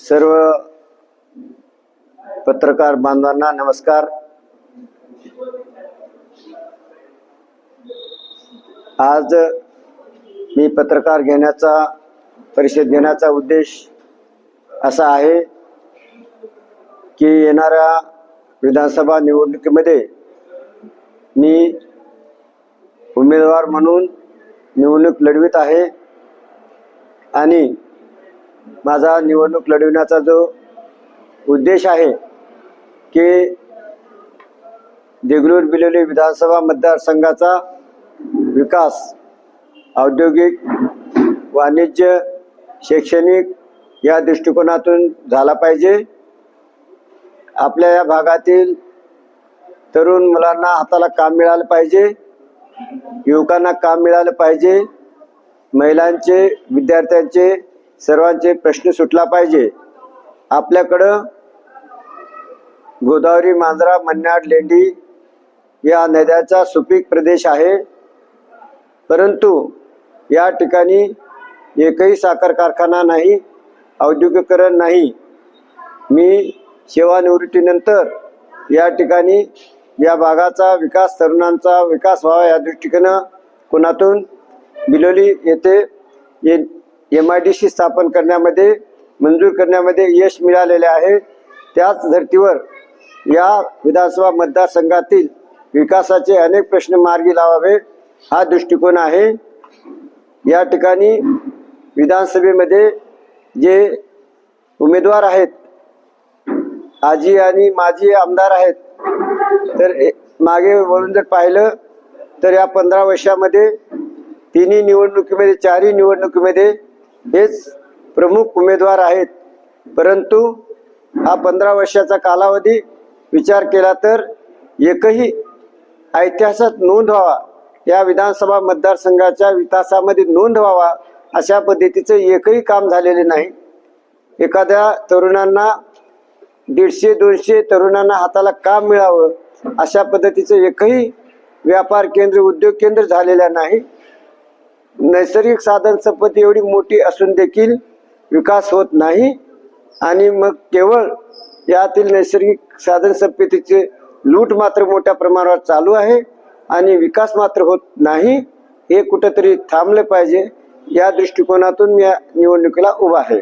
सर्व पत्रकार बांधवांना नमस्कार. आज मी पत्रकार घेण्याचा परिषद घेण्याचा उद्देश असा आहे की येणाऱ्या विधानसभा निवडणुकीमध्ये मी उमेदवार म्हणून निवडणूक लढवित आहे आणि माझा निवडणूक लढविण्याचा जो उद्देश आहे की देगलूर बिलोली विधानसभा मतदारसंघाचा विकास औद्योगिक वाणिज्य शैक्षणिक या दृष्टिकोनातून झाला पाहिजे. आपल्या या भागातील तरुण मुलांना हाताला काम मिळालं पाहिजे युवकांना काम मिळालं पाहिजे महिलांचे विद्यार्थ्यांचे सर्वांचे प्रश्न सुटला पाहिजे. आपल्याकडं गोदावरी मांजरा मन्नाड लेंडी या नद्याचा सुपीक प्रदेश आहे. परंतु या ठिकाणी एकही साखर कारखाना नाही औद्योगिकरण नाही. मी सेवानिवृत्तीनंतर या ठिकाणी या भागाचा विकास तरुणांचा विकास व्हावा या दृष्टीकोनं कुणातून बिलोली येथे एम आय डी सी स्थापन करण्यामध्ये मंजूर करण्यामध्ये यश मिळालेले आहे. त्याच धर्तीवर या विधानसभा मतदारसंघातील विकासाचे अनेक प्रश्न मार्गी लावावे हा दृष्टिकोन आहे. या ठिकाणी विधानसभेमध्ये जे उमेदवार आहेत आजी आणि माजी आमदार आहेत तर ए- मागे वळून जर पाहिलं तर या पंधरा वर्षामध्ये तिन्ही निवडणुकीमध्ये चारही निवडणुकीमध्ये हेच प्रमुख उमेदवार आहेत. परंतु हा पंधरा वर्षाचा कालावधी विचार केला तर एकही ऐतिहासात नोंद व्हावा. या विधानसभा मतदारसंघाच्या विकासामध्ये नोंद व्हावा अशा पद्धतीचं एकही काम झालेले नाही. एखाद्या तरुणांना दीडशे दोनशे तरुणांना हाताला काम मिळावं? अशा पद्धतीचं एकही व्यापार केंद्र उद्योग केंद्र झालेलं नाही. नैसर्गिक साधन संपत्ती एवढी मोठी असून देखील विकास होत नाही. आणि मग केवळ यातील नैसर्गिक साधन संपत्तीचे लूट मात्र मोठ्या प्रमाणावर चालू आहे आणि विकास मात्र होत नाही हे कुठंतरी थांबलं पाहिजे. या दृष्टिकोनातून मी या निवडणुकीला उभा आहे.